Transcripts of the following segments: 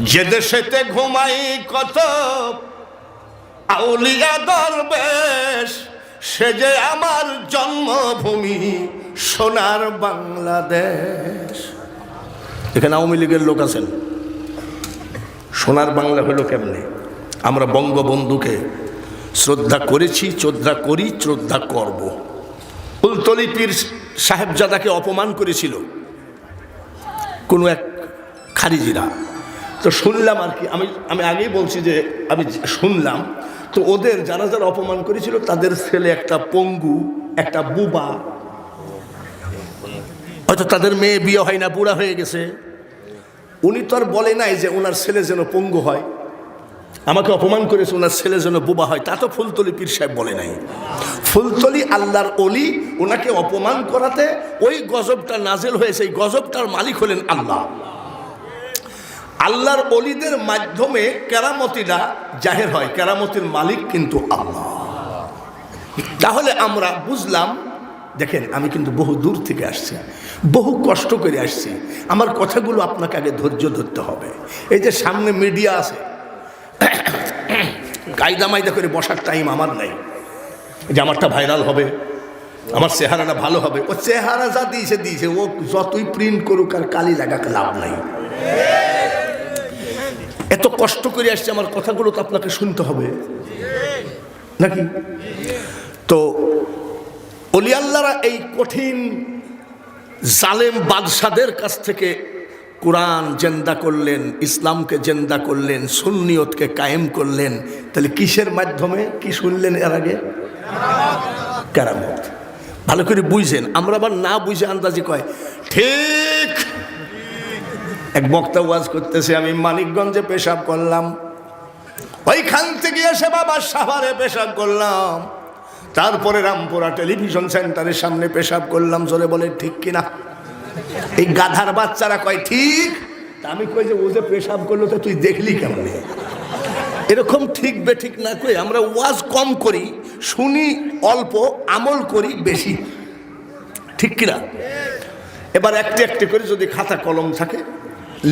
যে দেশেতে ঘুমাই কত আউলিয়া দরবেশ, সে যে আমার জন্মভূমি সোনার বাংলাদেশ। এখানে আওয়ামী লীগের লোক আছেন। সোনার বাংলা হলো কেমনে? আমরা বঙ্গবন্ধুকে শ্রদ্ধা করেছি শ্রদ্ধা করি শ্রদ্ধা করব। ফুলতলি পীর সাহেবজাদাকে অপমান করেছিল কোনো এক খারিজিরা। তো শুনলাম আর কি। আমি আমি আগেই বলছি যে আমি শুনলাম, তো ওদের যারা যারা অপমান করেছিল, তাদের ছেলে একটা পঙ্গু, একটা বুবা। হয়তো তাদের মেয়ে বিয়ে হয় না, বুড়া হয়ে গেছে। উনি তো আর বলে নাই যে ওনার ছেলে যেন পঙ্গু হয়। আমাকে অপমান করেছে, ওনার ছেলে যেন বোবা হয়। তা তো ফুলতলি পীর সাহেব বলে নাই। ফুলতলি আল্লাহর অলি, ওনাকে অপমান করাতে ওই গজবটা নাজেল হয়েছে। এই গজবটার মালিক হলেন আল্লাহ। আল্লাহর অলিদের মাধ্যমে কেরামতিটা জাহের হয়। কেরামতির মালিক কিন্তু আল্লাহ। তাহলে আমরা বুঝলাম, দেখেন আমি কিন্তু বহু দূর থেকে আসছি, বহু কষ্ট করে আসছি। আমার কথাগুলো আপনাকে আগে ধৈর্য ধরতে হবে। এই যে সামনে মিডিয়া আছে, কায়দা মায়দা করে বসার টাইম আমার নাই। যে আমারটা ভাইরাল হবে, আমার চেহারাটা ভালো হবে। ও চেহারা যা দিয়েছে দিয়েছে। ও যতই প্রিন্ট করুক আর কালি লাগাকে লাভ নাই। এত কষ্ট করে আসছে, আমার কথাগুলো তো আপনাকে শুনতে হবে। নাকি? তো অলি আল্লাহরা এই কঠিন জালেম বাদশাদের কাছ থেকে কোরআন জেন্দা করলেন, ইসলামকে জেন্দা করলেন, সুন্নিয়তকে কায়েম করলেন। তাহলে কিসের মাধ্যমে? কি শুনলেন এর আগে? কেরামত। ভালো করে বুঝছেন আমরা আবার না বুঝে আন্দাজি কয়, ঠিক এক বক্তা ওয়াজ করতেছে, আমি মানিকগঞ্জে পেশাব করলাম। ওইখান থেকে এসে বাবা সাভারে পেশাব করলাম। তারপরে রামপুরা টেলিভিশন সেন্টারের সামনে পেশাব করলাম, জোরে বলে, ঠিক কিনা? এই গাধার বাচ্চারা কয়, ঠিক? আমি কই যে, ও যে পেশাব করল, তো তুই দেখলি কেমনে? এরকম ঠিক বে ঠিক না কই, আমরা ওয়াজ কম করি, শুনি অল্প, আমল করি বেশি। ঠিক কিনা? এবার একটি একটি করে যদি খাতা কলম থাকে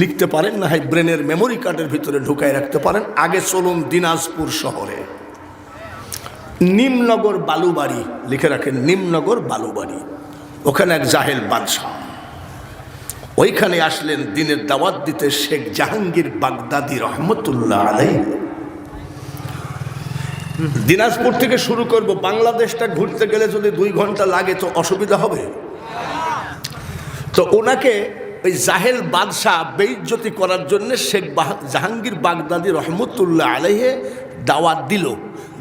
লিখতে পারেন, না হয় ব্রেনের মেমোরি কার্ডের ভিতরে ঢুকায় রাখতে পারেন। আগে চলুন দিনাজপুর শহরে। নিমনগর বালুবাড়ি, লিখে রাখেন নিমনগর বালুবাড়ি। ওখানে এক জাহেল বাদশাহ। ওইখানে আসলেন দিনের দাওয়াত দিতে শেখ জাহাঙ্গীর বাগদাদি রহমতুল্লাহ আলাই দিনাজপুর থেকে শুরু করব, বাংলাদেশটা ঘুরতে গেলে যদি দুই ঘণ্টা লাগে তো অসুবিধা হবে। তো ওনাকে ওই জাহেল বাদশাহ বেইজ্জতি করার জন্য শেখ জাহাঙ্গীর বাগদাদি রহমতুল্লাহ আলাইহে দাওয়াত দিল।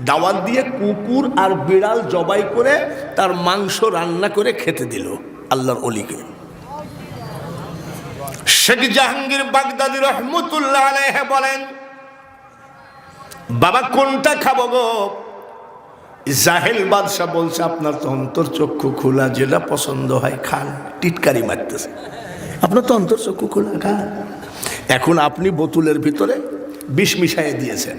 দাওয়াত দিয়ে কুকুর আর বিড়াল জবাই করে তার মাংস রান্না করে খেতে দিল আল্লাহর অলিকে। শেখ জাহাঙ্গীর বাগদাদি রহমতুল্লাহ আলাইহে বলেন, বাবা, কোনটা খাব গো? জাহেল বাদশাহ বলছে, আপনার তো অন্তর চক্ষু খোলা, যেটা পছন্দ হয় খান। টিটকারি মারতেছে। আপনার তো অন্তর চক্ষু খোলা খান এখন আপনি বোতলের ভিতরে বিষ মিশাইয়ে দিয়েছেন।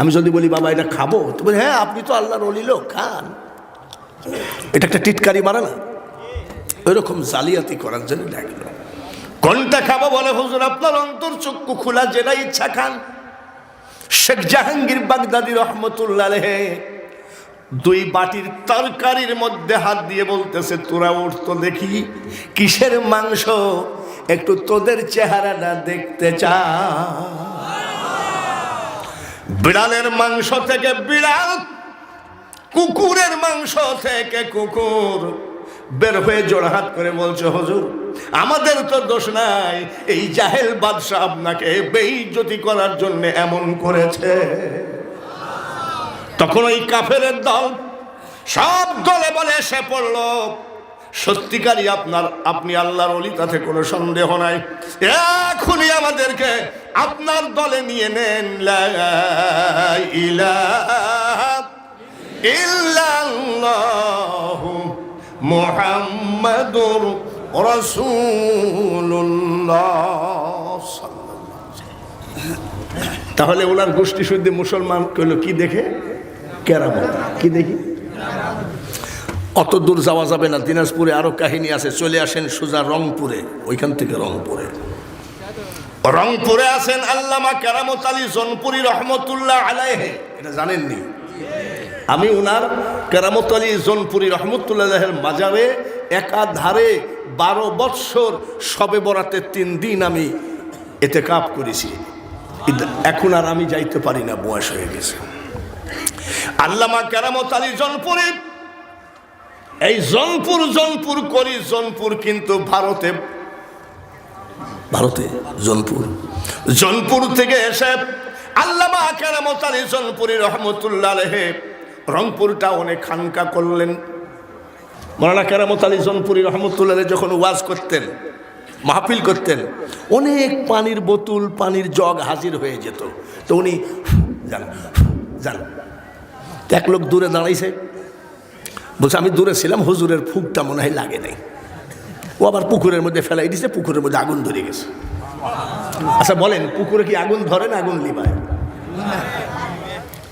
আমি যদি বলি, বাবা, এটা খাব? তো বলি হ্যাঁ আপনি তো আল্লাহর অলি লোক, খান। এটা একটা টিটকারি মারা না? ওইরকম জালিয়াতি করার জন্য ডাকলো কোনটা খাব বলে হুজুর, আপনার অন্তর চক্ষু খোলা, যেটা ইচ্ছা খান। শেখ জাহাঙ্গীর বাগদাদি রহমতুল্লাহ রেহে দুই বাটির তরকারির মধ্যে হাত দিয়ে বলতেছে, তোরা উঠতো দেখি কিসের মাংস, একটু তোদের চেহারাটা দেখতে চা। বিড়ালের মাংস থেকে বিড়াল, কুকুরের মাংস থেকে কুকুর। বের হয়ে জোড়হাত করে বলছে, হজুর, আমাদের তো দোষ নাই, এই জাহেল বাদশাহ আপনাকে বেইজ্জতি করার জন্য এমন করেছে। তখন ওই কাফের দল সব দলে বলে এসে পড়ল, সত্যিকারই আপনার, আপনি আল্লাহর অলি, তাতে কোনো সন্দেহ নাই। এখনই আমাদেরকে আপনার দলে নিয়ে নেন মুহাম্মাদুর রাসূলুল্লাহ। তাহলে ওনার গোষ্ঠী শুদ্ধ মুসলমান কইল, কি দেখে? কেরামত। কি দেখি? অত দূর যাওয়া যাবে না, দিনাজপুরে আরও কাহিনী আছে। চলে আসেন সোজা রংপুরে, ওইখান থেকে রংপুরে। রংপুরে আছেন আল্লামা কেরামত আলী জনপুরি রহমতুল্লাহ আলাইহে। এটা জানেননি? আমি ওনার কেরামত আলী জনপুরি রহমতুল্লাহের মাজারে একাধারে বারো বৎসর সবে বরাতে তিন দিন আমি এতে কাপ করেছি। এখন আর আমি যাইতে পারি না, বয়স হয়ে গেছে। আল্লামা কেরামত আলী জনপুরে, এই জনপুর জনপুর করি, জনপুর কিন্তু ভারতে। ভারতে? জনপুর। জনপুর থেকে এসে আল্লামা কেরামত আলী জনপুরি রহমতুল্লাহ রংপুরটা অনেক খানকা করলেন। মৌলানা কেরামত আলী জনপুরি রহমতুল্লাহ যখন ওয়াজ করতেন মাহফিল করতেন। অনেক পানির বোতল, পানির জগ হাজির হয়ে যেত। তো উনি যান যান। এক লোক দূরে দাঁড়াইছে। বলছে, আমি দূরে ছিলাম, হুজুরের ফুকটা মনে হয় লাগে নাই। ও আবার পুকুরের মধ্যে ফেলাই দিছে, পুকুরের মধ্যে আগুন ধরে গেছে। আচ্ছা বলেন, পুকুরে কি আগুন ধরে না আগুন লিবায়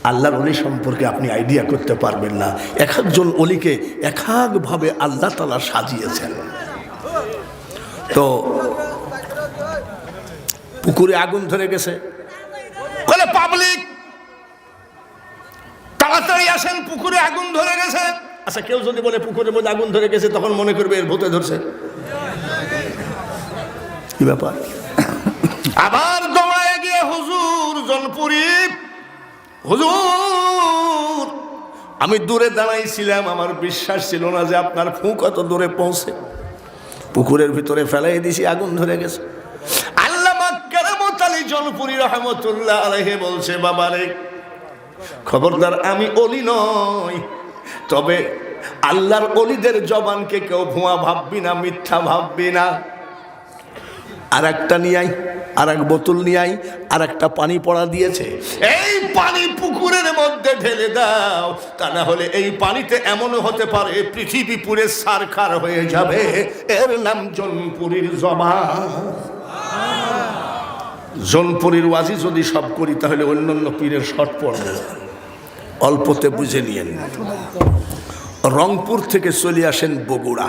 আল্লাহর অলি সম্পর্কে আপনি আইডিয়া করতে পারবেন না। এক একজন অলিকে এক একভাবে আল্লাহ তালা সাজিয়েছেন। তো পুকুরে আগুন ধরে গেছে। বলে, পাবলিক, তাড়াতাড়ি আসেন, পুকুরে আগুন ধরে গেছে। আচ্ছা কেউ যদি বলে পুকুরের মধ্যে আগুন ধরে গেছে, তখন মনে করবে এর ভূতে ধরছে। কি ব্যাপার? আবার দৌড়ায় গিয়ে হুজুর জনপুরি। হুজুর, আমি দূরে দাঁড়াইছিলাম, আমার বিশ্বাস ছিল না যে আপনার ফুঁক কত দূরে পৌঁছে। পুকুরের ভিতরে ফেলাই দিছি, আগুন ধরে গেছে। আল্লাহ আলী জনপুরি রহমতুল্লাহ আলহে বলছে, বাবারে, খবরদার আমি অলি নই, তবে আল্লাহর অলিদের জবানকে কেউ ভুয়া ভাববি না, মিথ্যা ভাববি না। আর একটা নিয়াই আর এক বোতল নিয়াই আর একটা পানি পড়া দিয়েছে। এই পানি পুকুরের মধ্যে ঢেলে দাও তা না হলে এই পানিতে এমনও হতে পারে পৃথিবী পুরে সারখার হয়ে যাবে। এর নাম জনপুরীর জমা জনপুরীর ওয়াজি যদি সব করি তাহলে অন্যান্য পীরের শট পড়বে। অল্পতে বুঝে নিয়েন। রংপুর থেকে চলে আসেন বগুড়া।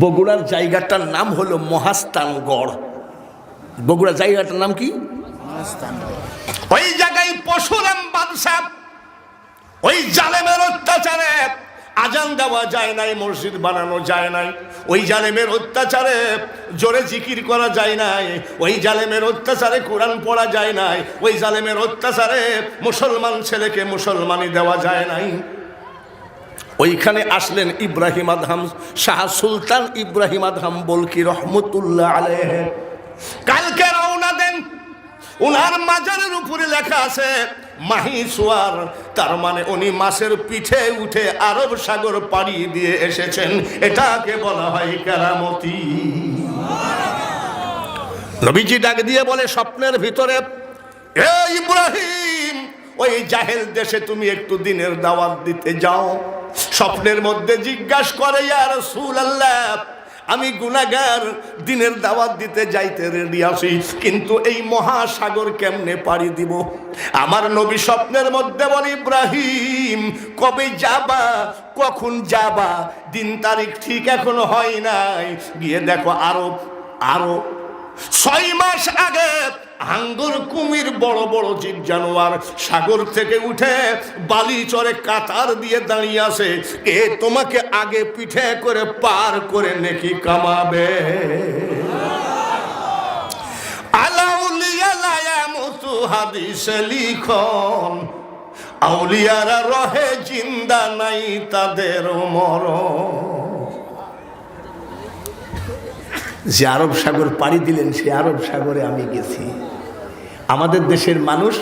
বগুড়ার জায়গাটার নাম হলো মহাস্তানগড়। বগুড়া জায়গাটার নাম কি? ওই পশুরাম বাদশাহ ওই জালেমের অত্যাচারে আজান দেওয়া যায় নাই, মসজিদ বানানো যায় নাই। ওই জালেমের অত্যাচারে জোরে জিকির করা যায় নাই। ওই জালেমের অত্যাচারে কোরআন পড়া যায় নাই। ওই জালেমের অত্যাচারে মুসলমান ছেলেকে মুসলমানি দেওয়া যায় নাই। ওইখানে আসলেন ইব্রাহিম আদহাম শাহ সুলতান ইব্রাহিম আদহাম বলকি রহমতুল্লাহ আলহ কালকে রওনা দেন। উনার মাজারের উপরে লেখা আছে মাহি সোয়ার, তার মানে উনি মাসের পিঠে উঠে আরব সাগর পাড়ি দিয়ে এসেছেন। এটাকে বলা হয় কেরামতি। নবীজি ডাক দিয়ে বলে, স্বপ্নের ভিতরে, এ ইব্রাহিম, ওই জাহেল দেশে তুমি একটু দিনের দাওয়াত দিতে যাও। স্বপ্নের মধ্যে জিজ্ঞাসা করে ইয়ার সুল আল্লাহ আমি গুনাগার দিনের দাওয়াত দিতে যাইতে রেডি আসি কিন্তু এই মহাসাগর কেমনে পাড়ি দিব? আমার নবী স্বপ্নের মধ্যে বল, ইব্রাহিম, কবে যাবা? কখন যাবা? দিন তারিখ ঠিক এখনও হয় নাই। গিয়ে দেখো আরও আরও ছয় মাস আগে হাঙ্গর কুমির বড় বড় জীব জানোয়ার সাগর থেকে উঠে বালি চরে কাতার দিয়ে দাঁড়িয়ে আছে। এ তোমাকে আগে পিঠে করে পার করে নেকি কামাবে। হাদিসে লিখন, আউলিয়ারা রহে জিন্দা নাই তাদের মরণ। যে আরব সাগর পাড়ি দিলেন, সে আরব সাগরে আমি গেছি। আমাদের দেশের মানুষ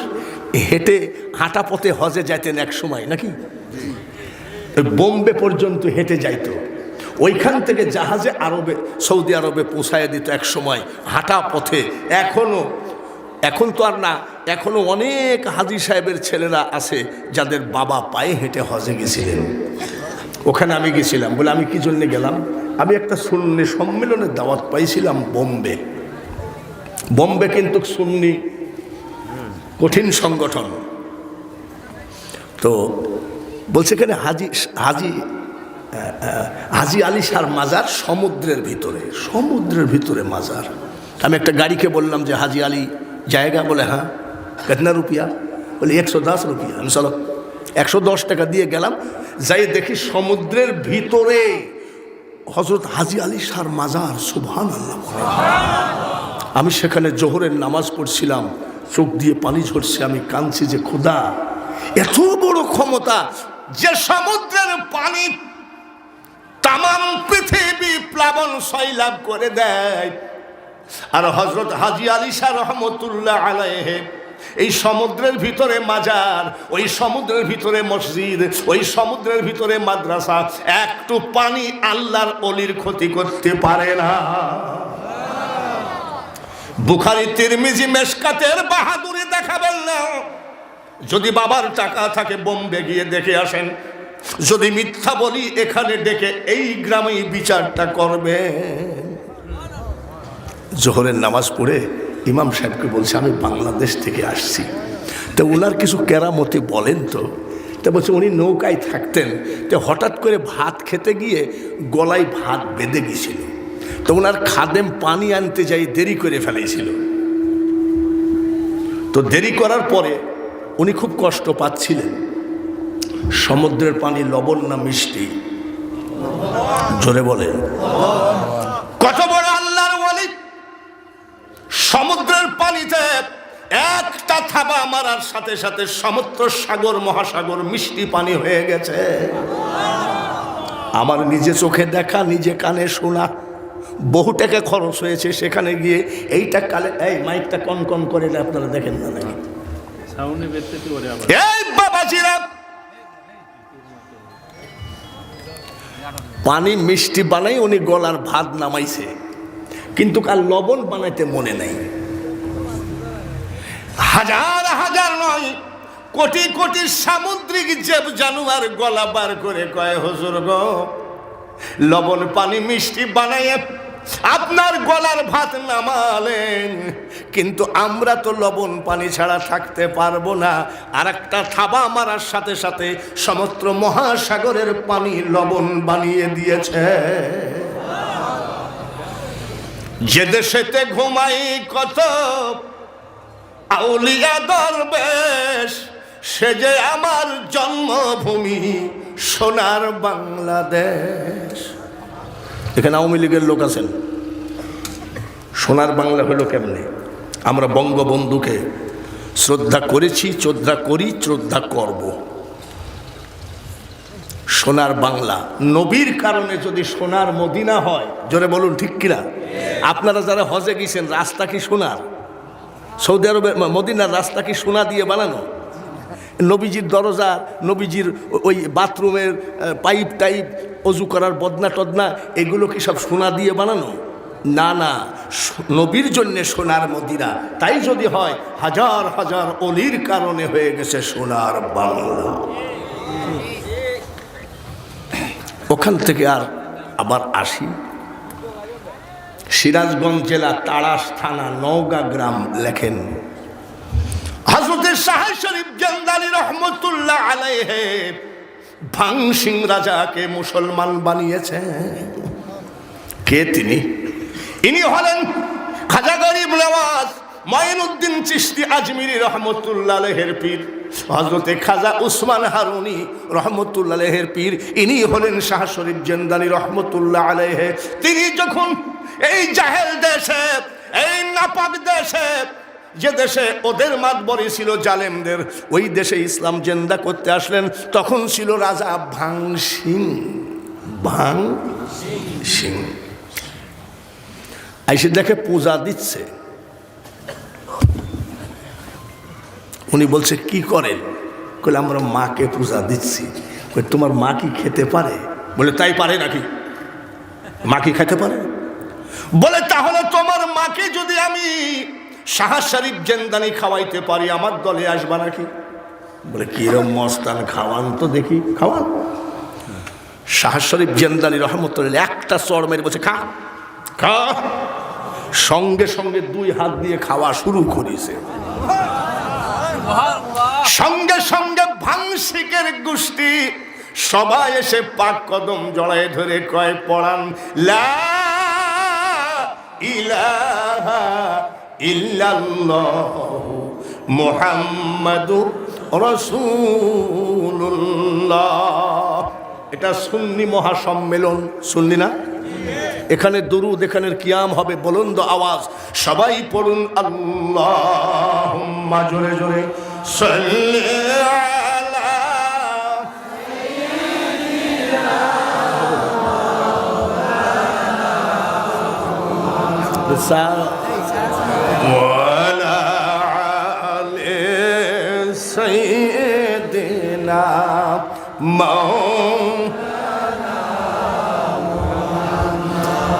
হেঁটে হাঁটা পথে হজে যাইতেন এক সময়, নাকি? বোম্বে পর্যন্ত হেঁটে যাইতো। ওইখান থেকে জাহাজে আরবে, সৌদি আরবে পৌঁছায় দিত এক সময় হাঁটা পথে। এখনও, এখন তো আর না, এখনও অনেক হাজি সাহেবের ছেলেরা আছে যাদের বাবা পায়ে হেঁটে হজে গেছিলেন। ওখানে আমি গেছিলাম, বলে আমি কি জন্যে গেলাম? আমি একটা সুন্নি সম্মেলনের দাওয়াত পাইছিলাম বোম্বে। বোম্বে কিন্তু সুন্নি কঠিন সংগঠন। তো বলছে এখানে হাজি হাজি হাজি আলী শার মাজার সমুদ্রের ভিতরে সমুদ্রের ভিতরে মাজার। আমি একটা গাড়িকে বললাম যে, হাজি আলী জায়গা? বলে হ্যাঁ। কিতনা রুপিয়া? বলে, একশো দশ রুপিয়া। আমি চলো একশো দশ টাকা দিয়ে গেলাম। যাই দেখি সমুদ্রের ভিতরে হজরত হাজি আলী সার মাজার সুবহান আল্লাহ আমি সেখানে জোহরের নামাজ পড়ছিলাম। চোখ দিয়ে পানি ঝরছে, আমি কাঁদছি যে খুদা, এত বড় ক্ষমতা যে সমুদ্রের পানি তামাম পৃথিবী প্লাবন সৈলাভ করে দেয়। আর হজরত হাজি আলী শাহ রহমতুল্লাহ আলাইহে, এই সমুদ্রের ভিতরে মাজার, ওই সমুদ্রের ভিতরে মসজিদ, ওই সমুদ্রের ভিতরে মাদ্রাসা, একটু পানি আল্লাহর অলির ক্ষতি করতে পারে না। বুখারি, তিরমিজি, মেশকাতের বাহাদুরি দেখাবেন না। যদি বাবার টাকা থাকে, বোম্বে গিয়ে দেখে আসেন। যদি মিথ্যা বলি, এখানে ডেকে এই গ্রামেই বিচারটা করবে। জোহরের নামাজ পড়ে ইমাম সাহেবকে বলছে, আমি বাংলাদেশ থেকে আসছি। তো ওনার কিছু কেরামতি বলেন তো। তা বলছে, উনি নৌকায় থাকতেন। তো হঠাৎ করে ভাত খেতে গিয়ে গলায় ভাত বেঁধে গেছিল তো ওনার খাদেম পানি আনতে যাই দেরি করে ফেলেছিল তো দেরি করার পরে উনি খুব কষ্ট পাচ্ছিলেন। সমুদ্রের পানি লবণ না মিষ্টি? জোরে বলেন। কত বড় আল্লাহর ওয়ালি! সমুদ্রের পানিতে একটা থাবা মারার সাথে সাথে সমুদ্র সাগর, মহাসাগর মিষ্টি পানি হয়ে গেছে। আমার নিজে চোখে দেখা, নিজে কানে শোনা। বহু টাকা খরচ হয়েছে সেখানে গিয়ে এইটা কালে এই মাইকটা কন কন করে আপনারা দেখেন না নাকি? এই বাবাজিরা পানি মিষ্টি বানাই উনি গলার ভাত নামাইছে কিন্তু কাল লবণ বানাইতে মনে নাই। হাজার হাজার নয় কোটি কোটি সামুদ্রিক জীব জানুয়ার গলা বার করে কয় হজুর গো লবণ পানি মিষ্টি বানাইয়ে আপনার গলার ভাত নামালেন, কিন্তু আমরা তো লবণ পানি ছাড়া থাকতে পারব না। আর একটা থাবা মারার সাথে সাথে সমস্ত মহাসাগরের পানি লবণ বানিয়ে দিয়েছে। যে দেশেতে ঘুমাই কত আউলিয়া দরবেশ, সে যে আমার জন্মভূমি সোনার বাংলাদেশ। এখানে আওয়ামী লীগের লোক আছেন। সোনার বাংলা হলো কেমনে? আমরা বঙ্গবন্ধুকে শ্রদ্ধা করেছি, শ্রদ্ধা করি, শ্রদ্ধা করব। সোনার বাংলা, নবীর কারণে যদি সোনার মদিনা হয়, জোরে বলুন ঠিক কিনা? আপনারা যারা হজে গেছেন, রাস্তা কি সোনার? সৌদি আরবের মদিনার রাস্তা কি সোনা দিয়ে বানানো? নবীজির দরজা, নবীজির ওই বাথরুমের পাইপ টাইপ অজু করার বদনা টদনা, এগুলো কি সব সোনা দিয়ে বানানো? না না নবীর জন্যে সোনার মদিনা। তাই যদি হয়, হাজার হাজার অলির কারণে হয়ে গেছে সোনার বাংলা। ওখান থেকে আর আবার আসি। সিরাজগঞ্জ জেলা তাড়াশ থানা, নওগাঁ গ্রাম লেখেন হজরতের শাহ শরীফ জন্দালি রহমতুল্লাহ আলাইহে ভাং সিং রাজাকে মুসলমান বানিয়েছে। কে তিনি? ইনি হলেন খাজা গরিব নওয়াজ মঈনুদ্দিন চিশতি আজমিরি রহমতুল্লাহ আলহের পীর। হজরতে খাজা উসমান হারুনি রহমতুল্লাহ আলহের পীর। ইনি হলেন শাহ শরীফ জেন্দানি রহমতুল্লাহ আলহে। তিনি যখন এই জাহেল দেশে, এই নাপাক দেশে যে দেশে ওদের মাতবরি ছিল জালেমদের, ওই দেশে ইসলাম জেন্দা করতে আসলেন, তখন ছিল রাজা ভাং সিং ভাং সিং আইসে দেখে পূজা দিচ্ছে। উনি বলছে, কি করেন? কইলে, আমরা মাকে পূজা দিচ্ছি। তোমার মা কি খেতে পারে? বলে, তাই পারে নাকি? মা কি খেতে পারে? বলে, তাহলে তোমার মাকে যদি আমি শাহ শরীফ জেন্দানি খাওয়াইতে পারি, আমার দলে আসবা নাকি? বলে, কিরম মস্তান খাওয়ান তো দেখি, খাওয়ান। শাহ শরীফ জেন্দানি রহমতুল্লাহ একটা চর মেরে বলছে, খা খা। সঙ্গে সঙ্গে দুই হাত দিয়ে খাওয়া শুরু করেছে। সঙ্গে সঙ্গে ভাংসিকের গোষ্ঠী সবাই এসে পাক কদম জড়ায় ধরে কয়, পড়ান, লা ইলাহা ইল্লাল্লাহ মুহাম্মাদুর রাসূলুল্লাহ। এটা সুন্নি মহাসম্মেলন শুনলি না? এখানে দরুদ, এখানের কিয়াম হবে বলুন তো আওয়াজ। সবাই পড়ুন আল্লাহ জোরে জোরে। সাল্লি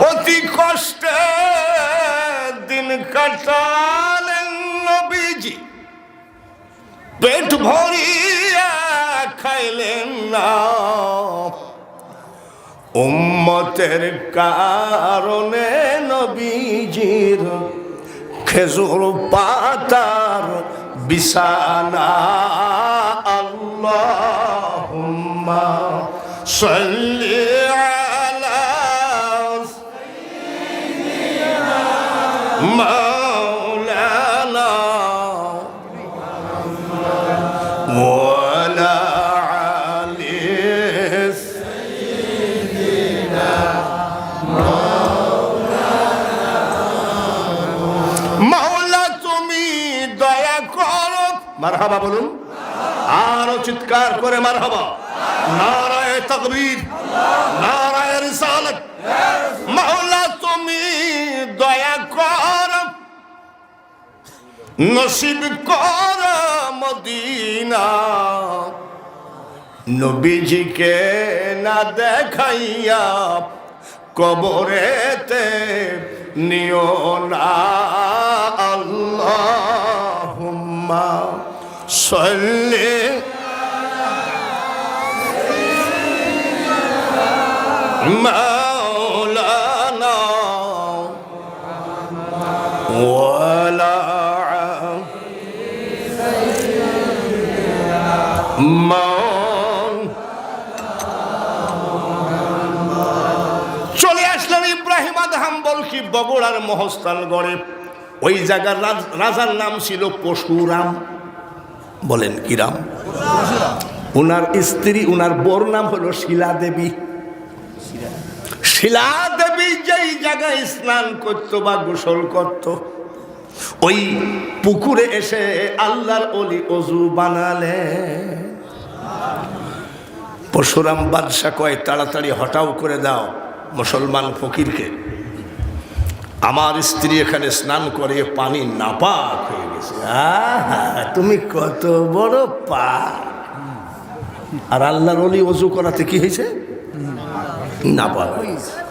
অতি কষ্টে দিন কাটালেন নবীজি। পেট ভরিয়া খাইলেন না। উম্মতের কারণে নবীজির খেজুর পাতার বিছানা আল্লাহুম্মা সাল্লি আলা মাওলানা ওয়ালা আলিস মাওলা, তুমি দয়া করো। মারহাবা বলুন। আরও চিৎকার করে মারহাবা। নারায় তকবীর, নারায় রিসালাত। মাওলা, তুমি দয়া কর। নসিব কর মদিনা। নবীজিকে না দেখাইয়া কবরেতে নিও না আল্লাহুম্মা। সাল্লি ওয়ালা মান চলে আসলেন ইব্রাহিম আদহাম বলকি বগুড়ার মহস্থান গড়ে। ওই জায়গার রাজ- রাজার নাম ছিল পশুরাম। বলেন কি রাম? উনার স্ত্রী উনার বোর নাম হলো শিলা দেবী শিলা দেবী যেই জায়গায় স্নান করত বা গোসল করত, ওই পুকুরে এসে আল্লাহর অলি অজু বানালে। পরশুরাম বাদশা কয়, তাড়াতাড়ি হটাও করে দাও মুসলমান ফকিরকে। আমার স্ত্রী এখানে স্নান করে পানি নাপাক হয়ে গেছে। তুমি কত বড় পা আর আল্লাহর অলি অজু করাতে কি হয়েছে? নাপাক হয়েছে